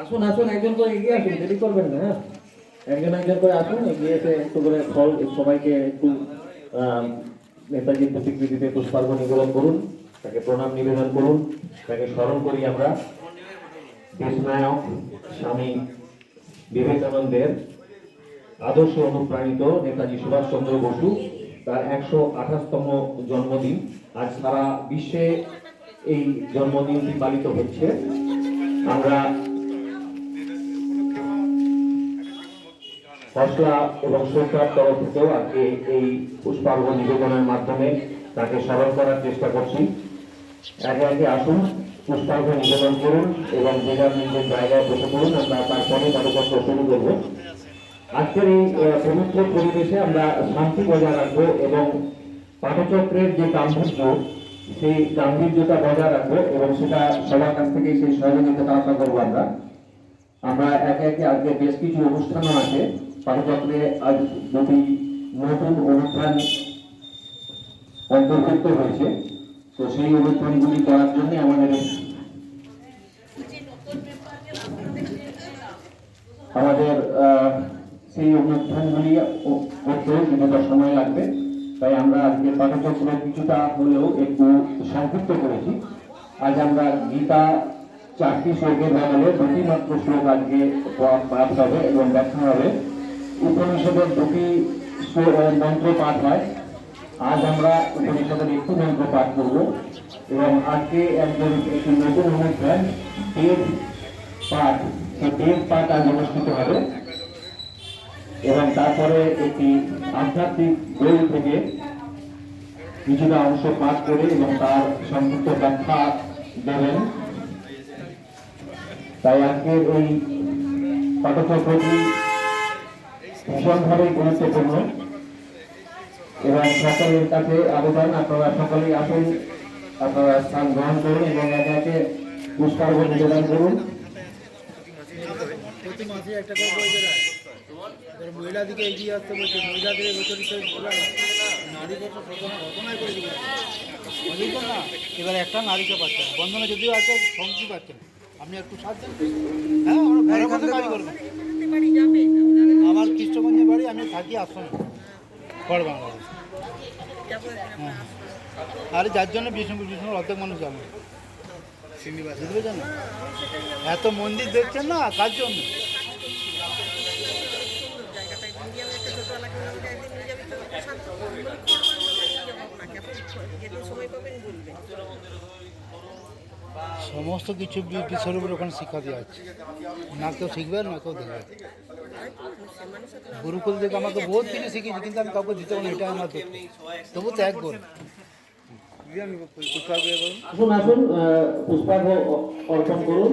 আসুন আসুন, একজন করে এগিয়ে আসুন, দেরি করবেন না হ্যাঁ? একজন একজন করে আসুন, এগিয়ে এসে একটু করে ফল সবাইকে একটু নেতাজির প্রতিকৃতিতে পুষ্পার্ঘ নিবেদন করুন, তাকে প্রণাম নিবেদন করুন, তাকে স্মরণ করি আমরা। দেশনায়ক স্বামী বিবেকানন্দের আদর্শ অনুপ্রাণিত নেতাজি সুভাষচন্দ্র বসু। তার একশো আঠাশতম জন্মদিন। আজ সারা বিশ্বে এই জন্মদিনটি পালিত হচ্ছে। আমরা ফসলা এবং সরকার তরফ থেকেও আজকে এই পুষ্পার্ঘ নিবেদনের মাধ্যমে তাকে স্মরণ করার চেষ্টা করছি। একে একে আসুন, পুষ্পার্ঘ নিবেদন করুন এবং যে যার নিজের জায়গায় বসে পড়ুন, আমরা তারপরে কারুপত্র শুরু করব। আজকের এই পবিত্র পরিবেশে আমরা শান্তি বজায় রাখব এবং পাঠচক্রের যে গাম্ভীর্য, সেই গাম্ভীর্যতা বজায় রাখব এবং সেটা সবার কাছ থেকে সেই সহযোগিতা আশা করব আমরা। আমরা একে একে আজকে বেশ কিছু অনুষ্ঠানও আছে। পাঠচক্রে আজ দুটি নতুন অনুষ্ঠান অন্তর্ভুক্ত হয়েছে। তো সেই অনুষ্ঠানগুলি করার জন্য আমাদের আমাদের সেই অনুষ্ঠানগুলি ও- করতে কিছুটা সময় লাগবে। তাই আমরা আজকে পাঠচক্র কিছুটা হলেও একটু সংক্ষিপ্ত করেছি। আজ আমরা গীতা, চারটি শ্লোকের বদলে দুটি মাত্র শ্লোক আজকে পাঠ হবে এবং ব্যাখ্যা হবে। উপনিষদের দুটি মন্ত্র পাঠ হয়। আজ আমরা উপনিষদের একটু মন্ত্র পাঠ করব এবং আজকে একজন একটি নতুন অনুষ্ঠান টেপ পাঠ। সেই টেপ পাঠ আজ অনুষ্ঠিত হবে। এবং তারপরে একটি আধ্যাত্মিক বই থেকে কিছুটা অংশ পাঠ করে এবং তার সংক্ষিপ্ত ব্যাখ্যা দেবেন। তাই আজকের এই পাঠচক্রটি ভীষণভাবে গুরুত্বপূর্ণ। এবং সকলের কাছে আবেদন, আপনারা সকলেই আসুন, আপনারা স্থান গ্রহণ করুন এবং একে পুষ্পার্ঘ নিবেদন করুন। একটা এবার মহিলাদিকে এগিয়ে আসতে বলছে। মহিলাদের বিতরিত বলা নারী ঘটনায় করে দিবে না এবার একটা নারীকে পাচ্ছেন বন্ধনে যদিও আছে সংখ্যি পাচ্ছেন আপনি একটু দেন হ্যাঁ আমরা ঘরে কাজ করবেন আমার কৃষ্ণগঞ্জের বাড়ি আমি থাকি আশ্রমে খড় বাংলাদেশ। হ্যাঁ। আরে যার জন্য বিষ্ণুপুর বিষ্ণুর অর্ধেক মানুষ যাবে। বুঝতে পেরেছেন না? এত মন্দির দেখছেন না কার জন্য? সমস্ত কিছু বিষয়ের উপর ওখানে শিক্ষা দেওয়া হচ্ছে। না কেউ শিখবে, না কেউ দেখবে গুরুকুল থেকে আমাকে বহুত কিছু শিখেছি কিন্তু আমি কাউকে দিতে পারি এটা আমার। তবু ত্যাগ করি আসুন অর্পণ করুন।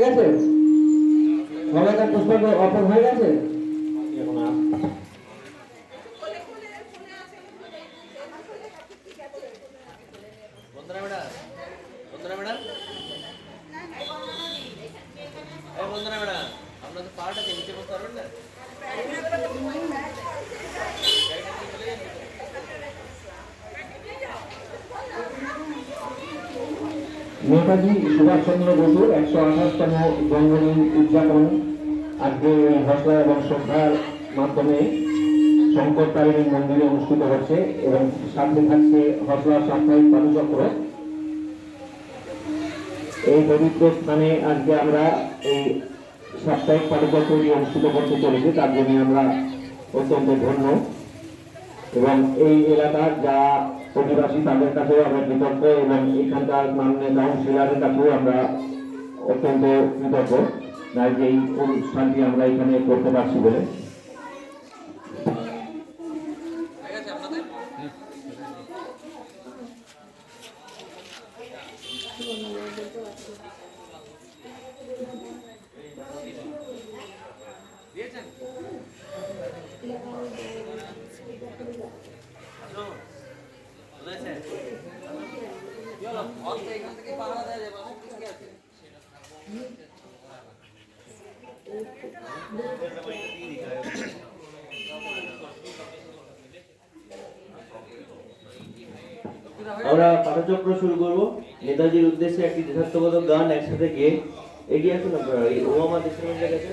গেছে? সবাইকার পুষ্পার্ঘ অর্পণ হয়ে গেছে এখন আর- বন্দনা ম্যাডাম বন্দনা ম্যাডাম এই বন্দনা ম্যাডাম আপনার তো পাহাড়টা নিচে বসতে পারবেন না নেতাজি সুভাষচন্দ্র বসুর একশো আঠাশতম জন্মদিন উদযাপন, আজকে হসলা এবং শ্রদ্ধার মাধ্যমে শঙ্কর তারিণী মন্দিরে অনুষ্ঠিত হচ্ছে এবং সাথে থাকছে হসলা সাপ্তাহিক পাঠচক্র এই পবিত্র স্থানে আজকে আমরা এই সাপ্তাহিক পাঠচক্রটি অনুষ্ঠিত করতে চলেছি, তার জন্য আমরা অত্যন্ত ধন্য। এবং এই এলাকার যা অধিবাসী তাদের কাছেও আমরা কৃতজ্ঞ এবং এখানকার মাননীয় কাউন্সিলারের কাছেও আমরা অত্যন্ত কৃতজ্ঞ। যে এই অনুষ্ঠানটি আমরা এখানে করতে পারছি বলে ঠিক আছে আপনাদের দিয়েছেন আসুন। বুঝেছেন? কি হলো? অল্প এখান থেকে পাহারা দেওয়া যাবে, আমার ঠিক আছে। আমরা পাঠচক্র শুরু করব। নেতাজির উদ্দেশ্যে একটি দেশাত্মবোধক গান একসাথে গিয়ে এগিয়ে আসুন আপনারা। এই ওবামা দেশের কাছে